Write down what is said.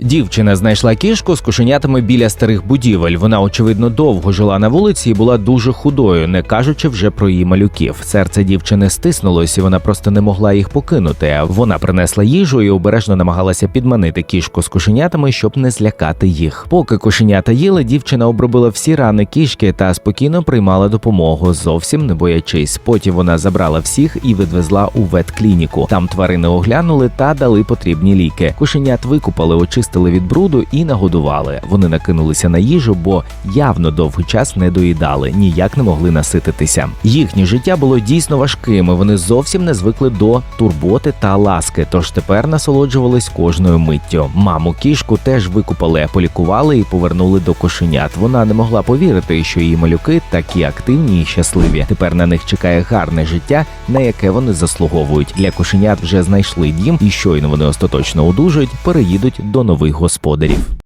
Дівчина знайшла кішку з кошенятами біля старих будівель. Вона, очевидно, довго жила на вулиці і була дуже худою, не кажучи вже про її малюків. Серце дівчини стиснулось, і вона просто не могла їх покинути. Вона принесла їжу і обережно намагалася підманити кішку з кошенятами, щоб не злякати їх. Поки кошенята їли, дівчина обробила всі рани кішки та спокійно приймала допомогу, зовсім не боячись. Потім вона забрала всіх і відвезла у ветклініку. Там тварини оглянули та дали потрібні ліки. Кошенят викупали, очистили від бруду і нагодували. Вони накинулися на їжу, бо явно довгий час не доїдали, ніяк не могли насититися. Їхнє життя було дійсно важким. і Вони зовсім не звикли до турботи та ласки, тож тепер насолоджувались кожною миттю. Маму кішку теж викупали, полікували і повернули до кошенят. Вона не могла повірити, що її малюки такі активні і щасливі. Тепер на них чекає гарне життя, на яке вони заслуговують. Для кошенят вже знайшли дім, і щойно вони остаточно одужують, переїдуть до нових господарів.